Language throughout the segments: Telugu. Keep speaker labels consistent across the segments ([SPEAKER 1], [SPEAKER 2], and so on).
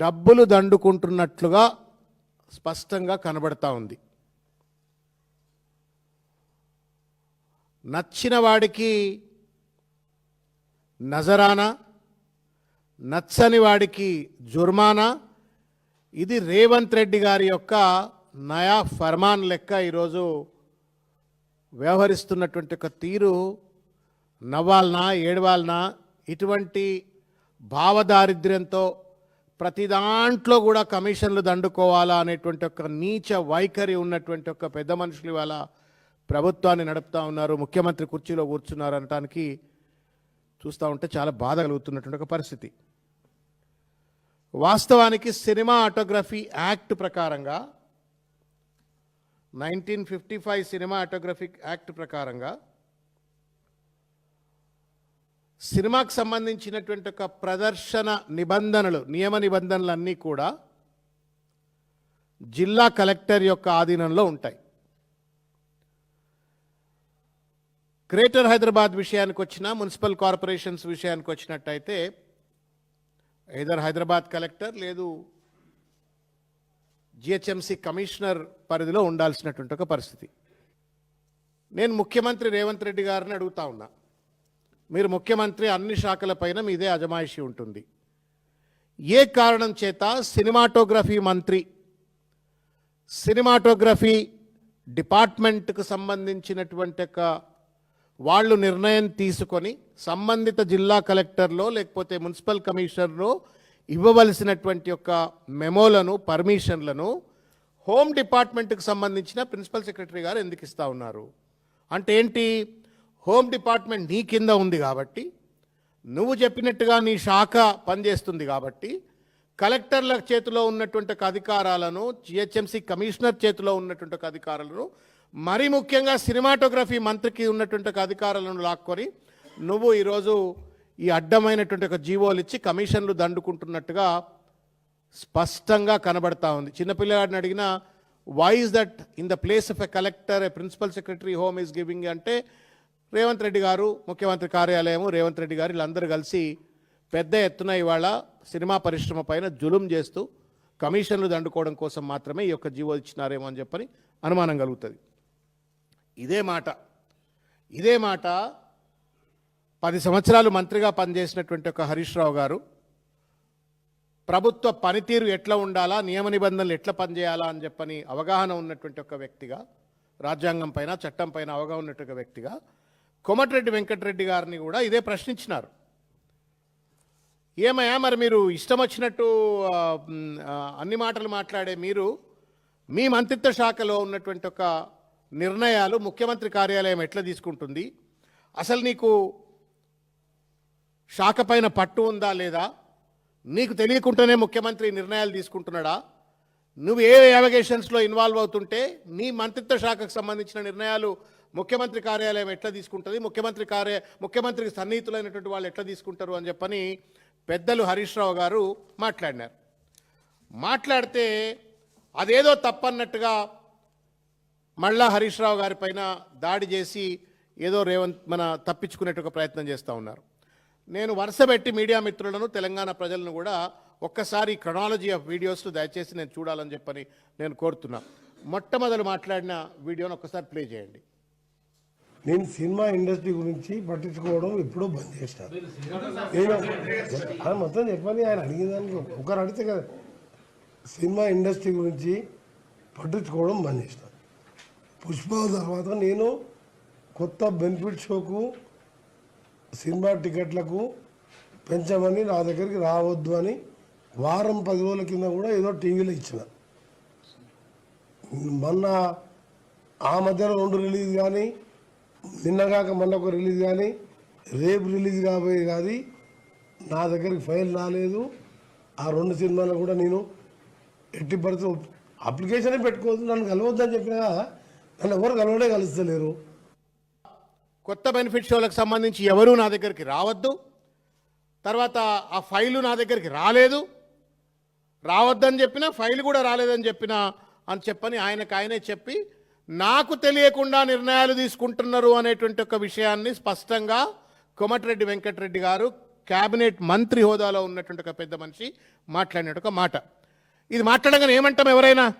[SPEAKER 1] డబ్బులు దండుకుంటున్నట్లుగా స్పష్టంగా కనబడతా ఉంది. నచ్చిన వాడికి నజరానా? నచ్చని వాడికి జుర్మానా? ఇది రేవంత్ రెడ్డి గారి యొక్క నయా ఫర్మాన్ లెక్క ఈరోజు వ్యవహరిస్తున్నటువంటి ఒక తీరు నవ్వాలనా ఏడవాలనా? ఇటువంటి భావదారిద్ర్యంతో ప్రతి దాంట్లో కూడా కమిషన్లు దండుకోవాలా అనేటువంటి ఒక నీచ వైఖరి ఉన్నటువంటి ఒక పెద్ద మనుషులు ఇవాళ ప్రభుత్వాన్ని నడుపుతా ఉన్నారు ముఖ్యమంత్రి కుర్చీలో కూర్చున్నారు అనటానికి చూస్తూ ఉంటే చాలా బాధ కలుగుతున్నటువంటి ఒక పరిస్థితి. వాస్తవానికి సినిమా ఆటోగ్రఫీ యాక్ట్ ప్రకారంగా nineteen fifty five cinematographic act ప్రకారంగా సినిమాకు సంబంధించినటువంటి ఒక ప్రదర్శన నిబంధనలు నియమ నిబంధనలు అన్నీ కూడా జిల్లా కలెక్టర్ యొక్క ఆధీనంలో ఉంటాయి. గ్రేటర్ హైదరాబాద్ విషయానికి వచ్చిన మున్సిపల్ కార్పొరేషన్స్ విషయానికి వచ్చినట్టయితే ఏదర్ హైదరాబాద్ కలెక్టర్ లేదు జిహెచ్ఎంసి కమిషనర్ పరిధిలో ఉండాల్సినటువంటి ఒక పరిస్థితి. నేను ముఖ్యమంత్రి రేవంత్ రెడ్డి గారిని అడుగుతా ఉన్నా. మీరు ముఖ్యమంత్రి అన్ని శాఖలపైన మీదే అజమాయిషి ఉంటుంది. ఏ కారణం చేత సినిమాటోగ్రఫీ మంత్రి సినిమాటోగ్రఫీ డిపార్ట్మెంట్కు సంబంధించినటువంటి ఒక వాళ్ళు నిర్ణయం తీసుకొని సంబంధిత జిల్లా కలెక్టర్లో లేకపోతే మున్సిపల్ కమిషనర్లో ఇవ్వవలసినటువంటి యొక్క మెమోలను పర్మిషన్లను హోమ్ డిపార్ట్మెంట్కి సంబంధించిన ప్రిన్సిపల్ సెక్రటరీ గారు ఎందుకు ఇస్తా ఉన్నారు? అంటే ఏంటి? హోమ్ డిపార్ట్మెంట్ నీ కింద ఉంది కాబట్టి నువ్వు చెప్పినట్టుగా నీ శాఖ పనిచేస్తుంది కాబట్టి కలెక్టర్ల చేతిలో ఉన్నటువంటి అధికారాలను జిహెచ్ఎంసీ కమిషనర్ చేతిలో ఉన్నటువంటి అధికారాలను మరి ముఖ్యంగా సినిమాటోగ్రఫీ మంత్రికి ఉన్నటువంటి అధికారాలను లాక్కొని నువ్వు ఈరోజు ఈ అడ్డమైనటువంటి ఒక జీవోలు ఇచ్చి కమిషన్లు దండుకుంటున్నట్టుగా స్పష్టంగా కనబడతా ఉంది. చిన్నపిల్లగాడిని అడిగిన why is that in the place of a collector a principal secretary home is giving అంటే రేవంత్ రెడ్డి గారు ముఖ్యమంత్రి కార్యాలయము రేవంత్ రెడ్డి గారు వీళ్ళందరూ కలిసి పెద్ద ఎత్తున ఇవాళ సినిమా పరిశ్రమ పైన జులుం చేస్తూ కమిషన్లు దండుకోవడం కోసం మాత్రమే ఈ యొక్క జీవో ఇచ్చినారేమో అని చెప్పని అనుమానం కలుగుతుంది. ఇదే మాట. ఇదే మాట పది సంవత్సరాలు మంత్రిగా పనిచేసినటువంటి ఒక హరీష్ రావు గారు ప్రభుత్వ పనితీరు ఎట్లా ఉండాలా నియమ నిబంధనలు ఎట్లా పనిచేయాలా అని చెప్పని అవగాహన ఉన్నటువంటి ఒక వ్యక్తిగా రాజ్యాంగం పైన చట్టం పైన అవగాహన ఉన్నటువంటి వ్యక్తిగా కోమటిరెడ్డి వెంకటరెడ్డి గారిని కూడా ఇదే ప్రశ్నించినారు. ఏమయ్యా మరి మీరు ఇష్టం వచ్చినట్టు అన్ని మాటలు మాట్లాడే మీరు మీ మంత్రిత్వ శాఖలో ఉన్నటువంటి ఒక నిర్ణయాలు ముఖ్యమంత్రి కార్యాలయం ఎట్లా తీసుకుంటుంది? అసలు నీకు శాఖ పైన పట్టు ఉందా లేదా? నీకు తెలియకుండానే ముఖ్యమంత్రి నిర్ణయాలు తీసుకుంటున్నాడా? నువ్వు ఏ యావిగేషన్స్లో ఇన్వాల్వ్ అవుతుంటే నీ మంత్రిత్వ శాఖకు సంబంధించిన నిర్ణయాలు ముఖ్యమంత్రి కార్యాలయం ఎట్లా తీసుకుంటుంది? ముఖ్యమంత్రి కార్య ముఖ్యమంత్రికి సన్నిహితులైనటువంటి వాళ్ళు ఎట్లా తీసుకుంటారు అని చెప్పని పెద్దలు హరీష్ రావు గారు మాట్లాడినారు. మాట్లాడితే అదేదో తప్పన్నట్టుగా మళ్ళా హరీష్ రావు గారి పైన దాడి చేసి ఏదో రేవంత్ మన తప్పించుకునేట్టుగా ప్రయత్నం చేస్తూ ఉన్నారు. నేను వరుస పెట్టి మీడియా మిత్రులను తెలంగాణ ప్రజలను కూడా ఒక్కసారి క్రొనాలజీ ఆఫ్ వీడియోస్ను దయచేసి నేను చూడాలని చెప్పని నేను కోరుతున్నా. మొట్టమొదలు మాట్లాడిన వీడియోని ఒక్కసారి ప్లే చేయండి.
[SPEAKER 2] నేను సినిమా ఇండస్ట్రీ గురించి పట్టించుకోవడం ఎప్పుడో బంద్ చేశాను నేను ఆయన మొత్తం చెప్పని ఆయన అడిగేదానికి ఒకరు అడిగితే కదా. సినిమా ఇండస్ట్రీ గురించి పట్టించుకోవడం బంద్ చేసిన పుష్ప తర్వాత నేను కొత్త బెనిఫిట్ షోకు సినిమా టికెట్లకు పెంచమని నా దగ్గరికి రావద్దు అని వారం పది రోజుల కింద కూడా ఏదో టీవీలో ఇచ్చిన. మొన్న ఆ మధ్యలో రెండు రిలీజ్ కానీ నిన్నగాక మొన్న ఒక రిలీజ్ కానీ రేపు రిలీజ్ కాబోయే కాదు. నా దగ్గరికి ఫైల్ రాలేదు. ఆ రెండు సినిమాలు కూడా నేను ఎట్టి పడితే అప్లికేషనే పెట్టుకోవద్దు. నన్ను కలవద్దని చెప్పినా నన్ను ఎవరు కలవడే కలుస్తలేరు.
[SPEAKER 1] కొత్త బెనిఫిట్ షోలకు సంబంధించి ఎవరూ నా దగ్గరికి రావద్దు. తర్వాత ఆ ఫైలు నా దగ్గరికి రాలేదు. రావద్దని చెప్పినా ఫైల్ కూడా రాలేదని చెప్పినా అని చెప్పని ఆయనకు ఆయనే చెప్పి నాకు తెలియకుండా నిర్ణయాలు తీసుకుంటున్నారు అనేటువంటి ఒక విషయాన్ని స్పష్టంగా కోమటిరెడ్డి వెంకటరెడ్డి గారు క్యాబినెట్ మంత్రి హోదాలో ఉన్నటువంటి ఒక పెద్ద మనిషి మాట్లాడినట్టు ఒక మాట. ఇది మాట్లాడగానే ఏమంటాం ఎవరైనా?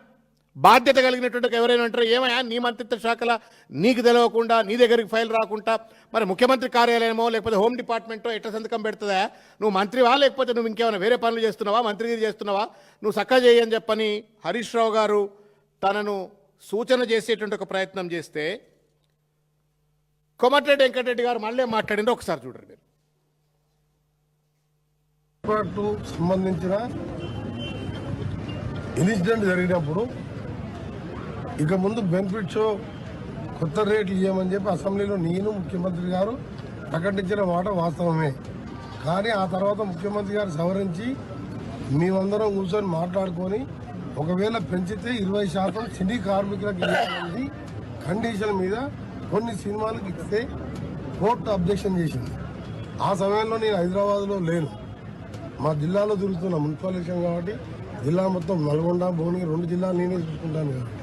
[SPEAKER 1] బాధ్యత కలిగినటువంటి ఎవరైనా అంటారు? ఏమయ్యా నీ మంత్రిత్వ శాఖల నీకు తెలియకుండా నీ దగ్గరికి ఫైల్ రాకుండా మరి ముఖ్యమంత్రి కార్యాలయమో లేకపోతే హోమ్ డిపార్ట్మెంటో ఎట్లా సంతకం పెడుతుందా? నువ్వు మంత్రివా లేకపోతే నువ్వు ఇంకేమైనా వేరే పనులు చేస్తున్నావా? మంత్రిగిరి చేస్తున్నావా? నువ్వు చక్కగా చేయని చెప్పని హరీష్ రావు గారు తనను సూచన చేసేటువంటి ఒక ప్రయత్నం చేస్తే కోమటిరెడ్డి వెంకటరెడ్డి గారు మళ్ళీ మాట్లాడిందో ఒకసారి చూడండి. మీరు
[SPEAKER 2] సంబంధించిన ఇన్సిడెంట్ జరిగినప్పుడు ఇక ముందు బెనిఫిట్స్ కొత్త రేట్లు ఇవ్వమని చెప్పి అసెంబ్లీలో నేను ముఖ్యమంత్రి గారు ప్రకటించిన మాట వాస్తవమే. కానీ ఆ తర్వాత ముఖ్యమంత్రి గారు సవరించి మేమందరం కూర్చొని మాట్లాడుకొని ఒకవేళ పెంచితే ఇరవై శాతం సినీ కార్మికులకు ఇవ్వాలని కండిషన్ మీద కొన్ని సినిమాలకు ఇస్తే కోర్టు అబ్జెక్షన్ చేసింది. ఆ సమయంలో నేను హైదరాబాద్లో లేను. మా జిల్లాలో తిరుగుతున్న మున్సిపల్ ఎలక్షన్ కాబట్టి జిల్లా మొత్తం నల్గొండ భువనగిరి రెండు జిల్లాలు నేనే చూసుకుంటాను కాబట్టి.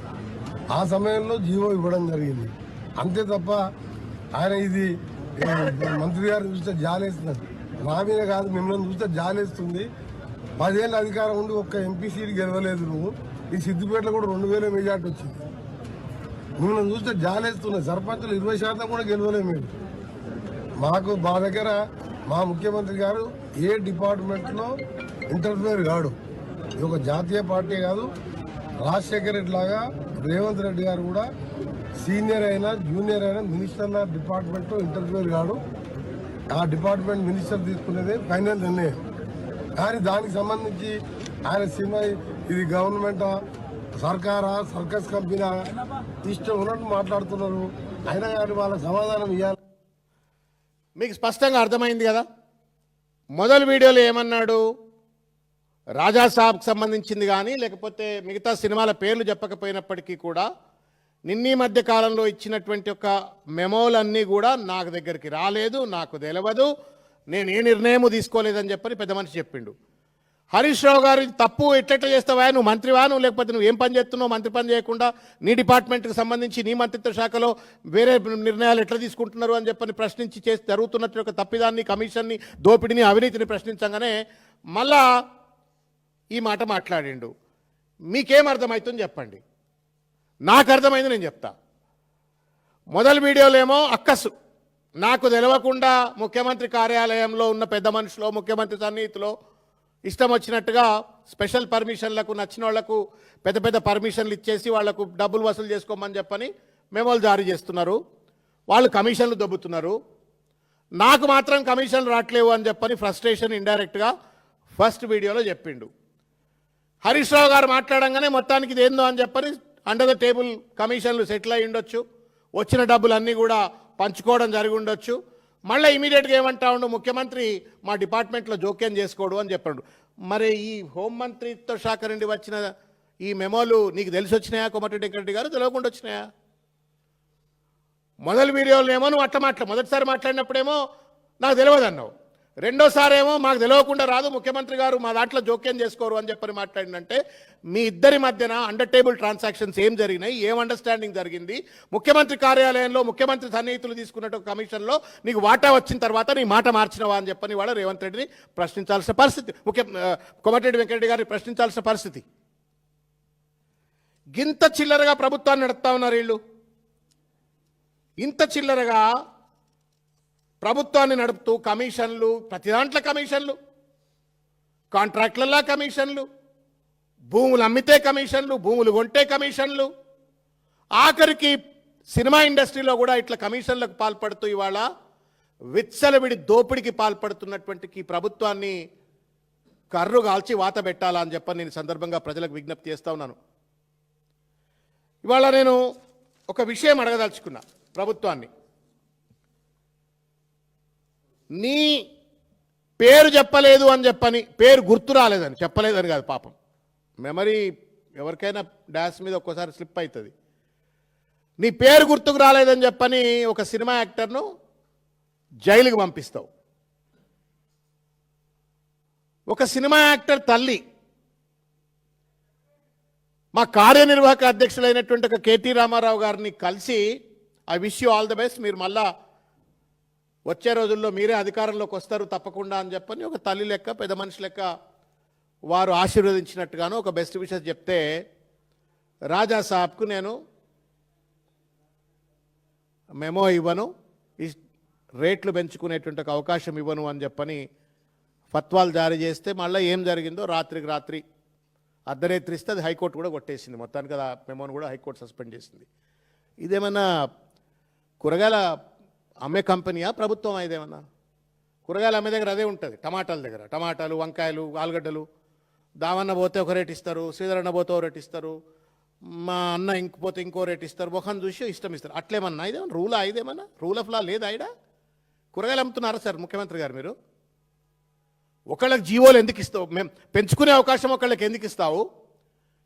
[SPEAKER 2] ఆ సమయంలో జీవో ఇవ్వడం జరిగింది. అంతే తప్ప ఆయన ఇది మంత్రి గారిని చూస్తే జాలేస్తున్నారు. నా మీద కాదు మిమ్మల్ని చూస్తే జాలేస్తుంది. పదేళ్ళ అధికారం ఉండి ఒక్క ఎంపీ సీట్ గెలవలేదు నువ్వు. ఈ సిద్దిపేటలో కూడా రెండు వేల మెజార్టీ వచ్చింది. మిమ్మల్ని చూస్తే జాలేస్తున్నా సర్పంచులు ఇరవై శాతం కూడా గెలవలేము మీరు మాకు మా దగ్గర మా ముఖ్యమంత్రి గారు ఏ డిపార్ట్మెంట్లో ఇంటర్ఫేర్ కాడు. ఇది ఒక జాతీయ పార్టీ కాదు. రాజశేఖర్ రెడ్డి లాగా రేవంత్ రెడ్డి గారు కూడా సీనియర్ అయినా జూనియర్ అయినా మినిస్టర్ల డిపార్ట్మెంట్లో ఇంటర్ఫేర్ కాడు. ఆ డిపార్ట్మెంట్ మినిస్టర్ తీసుకునేదే ఫైనల్ నిర్ణయం. కానీ దానికి సంబంధించి ఆయన సినిమా ఇది గవర్నమెంటా సర్కారా సర్కస్ కంపెనీ ఇష్టం ఉన్నట్టు మాట్లాడుతున్నారు. అయినా కానీ వాళ్ళ సమాధానం ఇవ్వాలి.
[SPEAKER 1] మీకు స్పష్టంగా అర్థమైంది కదా? మొదటి వీడియోలో ఏమన్నాడు? రాజా సాబ్కి సంబంధించింది కానీ లేకపోతే మిగతా సినిమాల పేర్లు చెప్పకపోయినప్పటికీ కూడా నిన్నీ మధ్య కాలంలో ఇచ్చినటువంటి ఒక మెమోలన్నీ కూడా నాకు దగ్గరికి రాలేదు నాకు తెలియదు నేను ఏ నిర్ణయము తీసుకోలేదని చెప్పని పెద్ద మనిషి చెప్పిండు. హరీష్ రావు గారు తప్పు ఎట్లెట్లా చేస్తావా? నువ్వు మంత్రివా? నువ్వు లేకపోతే నువ్వు ఏం పని చేస్తున్నావు? మంత్రి పని చేయకుండా నీ డిపార్ట్మెంట్కి సంబంధించి నీ మంత్రిత్వ శాఖలో వేరే నిర్ణయాలు ఎట్లా తీసుకుంటున్నారు అని చెప్పని ప్రశ్నించి చేసి జరుగుతున్నట్టు యొక్క తప్పిదాన్ని కమిషన్ని దోపిడిని అవినీతిని ప్రశ్నించగానే మళ్ళా ఈ మాట మాట్లాడిండు. మీకేం అర్థమవుతుందో చెప్పండి. నాకు అర్థమైంది నేను చెప్తా. మొదటి వీడియోలో ఏమో అక్కసు. నాకు తెలియకుండా ముఖ్యమంత్రి కార్యాలయంలో ఉన్న పెద్ద మనుషులో ముఖ్యమంత్రి సన్నిహితులో ఇష్టం వచ్చినట్టుగా స్పెషల్ పర్మిషన్లకు నచ్చిన వాళ్ళకు పెద్ద పెద్ద పర్మిషన్లు ఇచ్చేసి వాళ్ళకు డబ్బులు వసూలు చేసుకోమని చెప్పని మెమోలు జారీ చేస్తున్నారు. వాళ్ళు కమిషన్లు దొబ్బుతున్నారు. నాకు మాత్రం కమిషన్లు రావట్లేవు అని చెప్పని ఫ్రస్ట్రేషన్ ఇండైరెక్ట్గా ఫస్ట్ వీడియోలో చెప్పిండు. హరీష్ రావు గారు మాట్లాడంగానే మొత్తానికి ఇది ఏందో అని చెప్పని అండర్ ద టేబుల్ కమిషన్లు సెటిల్ అయి ఉండొచ్చు వచ్చిన డబ్బులన్నీ కూడా పంచుకోవడం జరిగి ఉండొచ్చు. మళ్ళీ ఇమీడియట్గా ఏమంటా ఉండు ముఖ్యమంత్రి మా డిపార్ట్మెంట్లో జోక్యం చేసుకోడు అని చెప్పాడు. మరి ఈ హోంమంత్రిత్వ శాఖ నుండి వచ్చిన ఈ మెమోలు నీకు తెలిసి వచ్చినాయా కోమటిరెడ్డి వెంకరెడ్డి గారు? తెలియకుండా వచ్చినాయా? మొదటి వీడియోలు ఏమో నువ్వు అట్లా మాట్లా మొదటిసారి మాట్లాడినప్పుడేమో నాకు తెలియదు అన్నావు రెండోసారి ఏమో మాకు తెలియకుండా రాదు ముఖ్యమంత్రి గారు మా దాంట్లో జోక్యం చేసుకోరు అని చెప్పని మాట్లాడిందంటే మీ ఇద్దరి మధ్యన అండర్ టేబుల్ ట్రాన్సాక్షన్స్ ఏం జరిగినాయి ఏం అండర్స్టాండింగ్ జరిగింది? ముఖ్యమంత్రి కార్యాలయంలో ముఖ్యమంత్రి సన్నిహితులు తీసుకున్నట్టు కమిషన్లో నీకు వాటా వచ్చిన తర్వాత నీ మాట మార్చినవా అని చెప్పని వాడు రేవంత్ రెడ్డిని ప్రశ్నించాల్సిన పరిస్థితి. ముఖ్య కోమటిరెడ్డి వెంకటరెడ్డి గారిని ప్రశ్నించాల్సిన పరిస్థితి. గింత చిల్లరగా ప్రభుత్వాన్ని నడుపుతా ఉన్నారు వీళ్ళు. ఇంత చిల్లరగా ప్రభుత్వాన్ని నడుపుతూ కమిషన్లు ప్రతి దాంట్లో కమిషన్లు కాంట్రాక్ట్లలో కమిషన్లు భూములు అమ్మితే కమిషన్లు భూములు కొంటే కమిషన్లు. ఆఖరికి సినిమా ఇండస్ట్రీలో కూడా ఇట్లా కమిషన్లకు పాల్పడుతూ ఇవాళ విచ్చలవిడి దోపిడికి పాల్పడుతున్నటువంటి ఈ ప్రభుత్వాన్ని కర్రు కాల్చి వాత పెట్టాలా అని చెప్పని నేను సందర్భంగా ప్రజలకు విజ్ఞప్తి చేస్తూ ఉన్నాను. ఇవాళ నేను ఒక విషయం అడగదలుచుకున్నా ప్రభుత్వాన్ని. నీ పేరు చెప్పలేదు అని చెప్పని పేరు గుర్తు రాలేదని చెప్పలేదని కాదు పాపం. మెమరీ ఎవరికైనా డాష్ మీద ఒక్కోసారి స్లిప్ అవుతుంది నీ పేరు గుర్తుకు రాలేదని చెప్పని ఒక సినిమా యాక్టర్ను జైలుకి పంపిస్తావు. ఒక సినిమా యాక్టర్ తల్లి మా కార్యనిర్వాహక అధ్యక్షులైనటువంటి ఒక కేటీ రామారావు గారిని కలిసి I wish you all the best మీరు మళ్ళా వచ్చే రోజుల్లో మీరే అధికారంలోకి వస్తారు తప్పకుండా అని చెప్పని ఒక తల్లి లెక్క పెద్ద మనిషి లెక్క వారు ఆశీర్వదించినట్టుగాను ఒక బెస్ట్ విషెస్ చెప్తే రాజా సాబ్కు నేను మెమో ఇవ్వను ఈ రేట్లు పెంచుకునేటువంటి ఒక అవకాశం ఇవ్వను అని చెప్పని ఫత్వాలు జారీ చేస్తే మళ్ళీ ఏం జరిగిందో రాత్రికి రాత్రి అర్ధరేత్రి ఇస్తే అది హైకోర్టు కూడా కొట్టేసింది. మొత్తానికి అది ఆ మెమోను కూడా హైకోర్టు సస్పెండ్ చేసింది. ఇదేమన్నా కూరగాయల అమ్మే కంపెనీయా ప్రభుత్వం ఇదేమన్నా? కూరగాయలు అమ్మే దగ్గర అదే ఉంటుంది టమాటాల దగ్గర. టమాటాలు వంకాయలు ఆలుగడ్డలు. దావన్న పోతే ఒక రేట్ ఇస్తారు శ్రీధరన్న పోతే ఒక రేట్ ఇస్తారు మా అన్న ఇంకపోతే ఇంకో రేట్ ఇస్తారు మొహం చూసి ఇష్టం ఇస్తారు. అట్లేమన్నా ఇదేమన్నా? రూలా ఇదేమన్నా? రూల్ ఆఫ్ లా లేదా ఇడా కూరగాయలు అమ్ముతున్నారా సార్ ముఖ్యమంత్రి గారు మీరు? ఒకళ్ళకి జీవోలు ఎందుకు ఇస్తావు? మేము పెంచుకునే అవకాశం ఒకళ్ళకి ఎందుకు ఇస్తావు?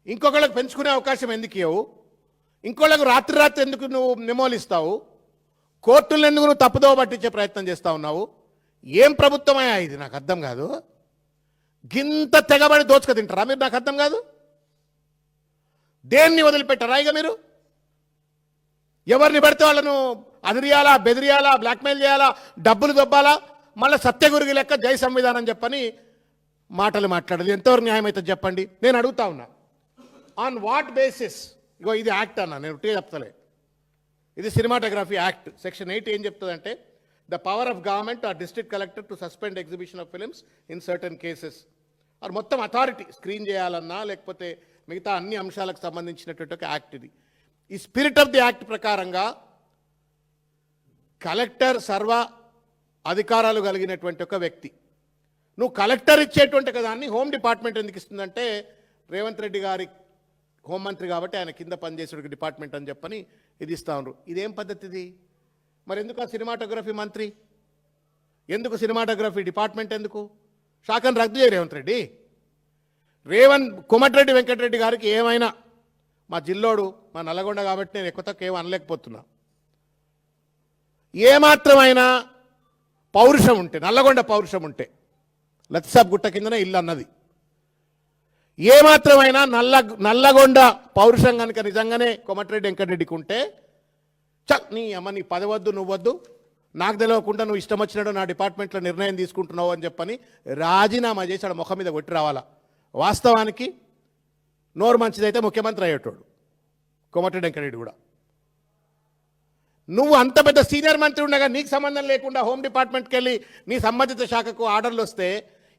[SPEAKER 1] ఇంకొకళ్ళకి పెంచుకునే అవకాశం ఎందుకు ఇవ్వవు ఇంకోళ్ళకు రాత్రి రాత్రి ఎందుకు నువ్వు మెమోలు ఇస్తావు? కోర్టులను ఎందుకు నువ్వు తప్పుదోవ పట్టించే ప్రయత్నం చేస్తూ ఉన్నావు? ఏం ప్రభుత్వమయ్యా ఇది? నాకు అర్థం కాదు. గింత తెగబడి దోచుక తింటారా మీరు? నాకు అర్థం కాదు. దేన్ని వదిలిపెట్టారా ఇక మీరు? ఎవరిని పెడితే వాళ్ళను అదిరియాలా బెదిరియాలా బ్లాక్మెయిల్ చేయాలా డబ్బులు దొబ్బాలా? మళ్ళీ సత్యగురికి లెక్క జై సంవిధానం చెప్పని మాటలు మాట్లాడదు. ఎంతవరకు న్యాయం అవుతుంది చెప్పండి? నేను అడుగుతా ఉన్నా. ఆన్ వాట్ బేసిస్ ఇగో ఇది యాక్ట్ అన్నా. నేను ఒకటే చెప్తలే. ఇది సినిమాటోగ్రఫీ యాక్ట్ సెక్షన్ ఎయిట్ ఏం చెప్తుందంటే the power of government or district collector to suspend exhibition of films in certain cases or మొత్తం అథారిటీ స్క్రీన్ చేయాలన్నా లేకపోతే మిగతా అన్ని అంశాలకు సంబంధించినటువంటి ఒక యాక్ట్ ఇది. ఈ స్పిరిట్ ఆఫ్ ది యాక్ట్ ప్రకారంగా కలెక్టర్ సర్వ అధికారాలు కలిగినటువంటి ఒక వ్యక్తి. నువ్వు కలెక్టర్ ఇచ్చేటువంటి ఒక దాన్ని హోమ్ డిపార్ట్మెంట్ ఎందుకు ఇస్తుందంటే రేవంత్ రెడ్డి గారి హోంమంత్రి కాబట్టి ఆయన కింద పనిచేసే డిపార్ట్మెంట్ అని చెప్పని ఇది ఇస్తా ఉన్నారు. ఇదేం పద్ధతి ఇది మరి ఎందుకు ఆ సినిమాటోగ్రఫీ మంత్రి? ఎందుకు సినిమాటోగ్రఫీ డిపార్ట్మెంట్ ఎందుకు? శాఖను రద్దు చేయ రేవంత్ రెడ్డి. రేవంత్ కోమటిరెడ్డి వెంకటరెడ్డి గారికి ఏమైనా మా జిల్లోడు మా నల్లగొండ కాబట్టి నేను ఎక్కువ తక్కువ ఏం అనలేకపోతున్నా. ఏమాత్రమైనా పౌరుషం ఉంటే నల్లగొండ పౌరుషం ఉంటే లత్సాబ్ గుట్ట కిందనే ఇల్లు అన్నది. ఏమాత్రమైనా నల్ల నల్లగొండ పౌరుషం కనుక నిజంగానే కొమటిరెడ్డి వెంకటరెడ్డికి ఉంటే చల్ నీ అమ్మ నీ పదవద్దు నువ్వద్దు. నాకు తెలియకుండా నువ్వు ఇష్టం వచ్చినట్టు నా డిపార్ట్మెంట్లో నిర్ణయం తీసుకుంటున్నావు అని చెప్పని రాజీనామా చేసి ఆడ ముఖం మీద కొట్టి రావాలా? వాస్తవానికి నోరు మంచిదైతే ముఖ్యమంత్రి అయ్యేటోడు కొమటిరెడ్డి వెంకటరెడ్డి కూడా. నువ్వు అంత పెద్ద సీనియర్ మంత్రి ఉండగా నీకు సంబంధం లేకుండా హోమ్ డిపార్ట్మెంట్కి వెళ్ళి నీ సంబంధిత శాఖకు ఆర్డర్లు వస్తే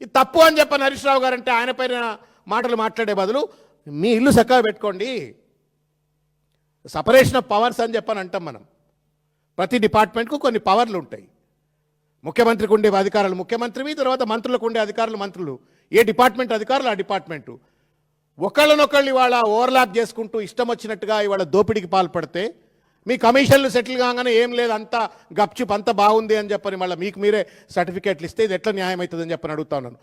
[SPEAKER 1] ఇది తప్పు అని చెప్పని హరీష్ రావు గారు అంటే ఆయన పైన మాటలు మాట్లాడే బదులు మీ ఇల్లు చక్కగా పెట్టుకోండి. సపరేషన్ ఆఫ్ పవర్స్ అని చెప్పని అంటాం మనం. ప్రతి డిపార్ట్మెంట్కు కొన్ని పవర్లు ఉంటాయి. ముఖ్యమంత్రికి ఉండే అధికారులు ముఖ్యమంత్రివి తర్వాత మంత్రులకు ఉండే అధికారులు మంత్రులు. ఏ డిపార్ట్మెంట్ అధికారులు ఆ డిపార్ట్మెంటు. ఒకళ్ళనొకళ్ళు ఇవాళ ఓవర్లాప్ చేసుకుంటూ ఇష్టం వచ్చినట్టుగా ఇవాళ దోపిడీకి పాల్పడితే మీ కమిషన్లు సెటిల్ కాగానే ఏం లేదు అంతా గప్చుప్ అంతా బాగుంది అని చెప్పని మళ్ళీ మీకు మీరే సర్టిఫికేట్లు ఇస్తే ఇది ఎట్లా న్యాయం అవుతుందని చెప్పని అడుగుతా ఉన్నాను.